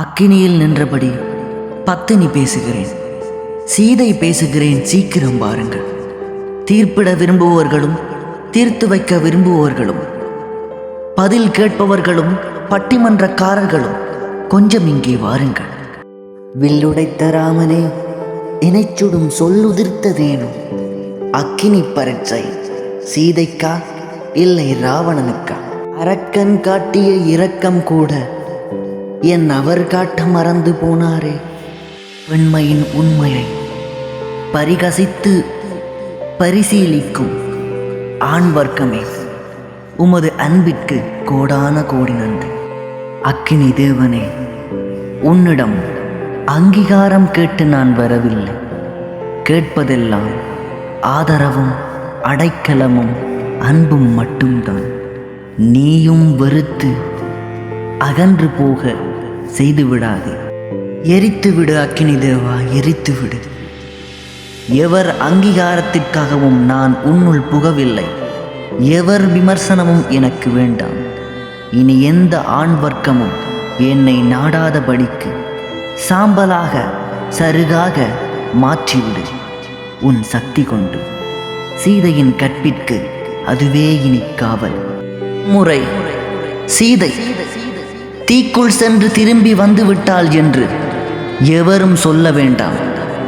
அக்கினியில் நின்றபடி பத்தினி பேசுகிறேன். சீதை பேசுகிறேன் சீக்கிரம் பாருங்கள். தீர்ப்பிட விரும்புவோர்களும் தீர்த்து வைக்க விரும்புவோர்களும் பதில் கேட்பவர்களும் பட்டிமன்றக்காரர்களும் கொஞ்சம் இங்கே வாருங்கள். வில்லுடைத்த ராமனே இணைச்சுடும் சொல்லுதிர்த்ததேனும் அக்கினி பரட்சை சீதைக்கா இல்லை ராவணனுக்கா? அரக்கன் காட்டிய இரக்கம் கூட என் அவர் காட்ட மறந்து போனாரே. பெண்மையின் உண்மையை பரிகசித்து பரிசீலிக்கும் ஆண் வர்க்கமே உமது அன்பிற்கு கோடான கோடி நன்றி. அக்கினி தேவனே உன்னிடம் அங்கீகாரம் கேட்டு நான் வரவில்லை. கேட்பதெல்லாம் ஆதரவும் அடைக்கலமும் அன்பும் மட்டும்தான். நீயும் வெறுத்து அகன்று போக செய்து விடாதே. எரித்து விடு அக்கினி தேவா எரித்து விடு. எவர் அங்கீகாரத்திற்காகவும் நான் உன்னுள் புகவில்லை. எவர் விமர்சனமும் எனக்கு வேண்டாம். இனி எந்த ஆண் வர்க்கமும் என்னை நாடாதபடிக்கு சாம்பலாக சருகாக மாற்றிவிடு. உன் சக்தி கொண்டு. சீதையின் கற்பிற்கு அதுவே இனி காவல். முறை. சீதை. தீக்குள் சென்று திரும்பி வந்து விட்டாள் என்று எவரும் சொல்ல வேண்டாம்.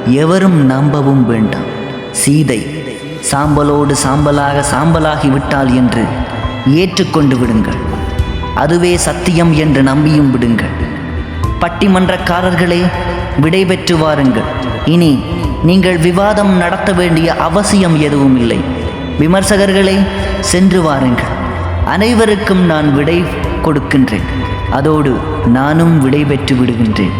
எவரும் நம்பவும் வேண்டாம். சீதை சாம்பலோடு சாம்பலாக சாம்பலாகி விட்டாள் என்று ஏற்றுக்கொண்டு விடுங்கள். அதுவே சத்தியம் என்று நம்பியும் விடுங்கள். பட்டிமன்றக்காரர்களே விடைபெற்று வாருங்கள். இனி நீங்கள் விவாதம் நடத்த வேண்டிய அவசியம் எதுவும் இல்லை. விமர்சகர்களே சென்று வாருங்கள். அனைவருக்கும் நான் விடை கொடுக்கின்றேன். அதோடு நானும் விடை பெற்று விடுகின்றேன்.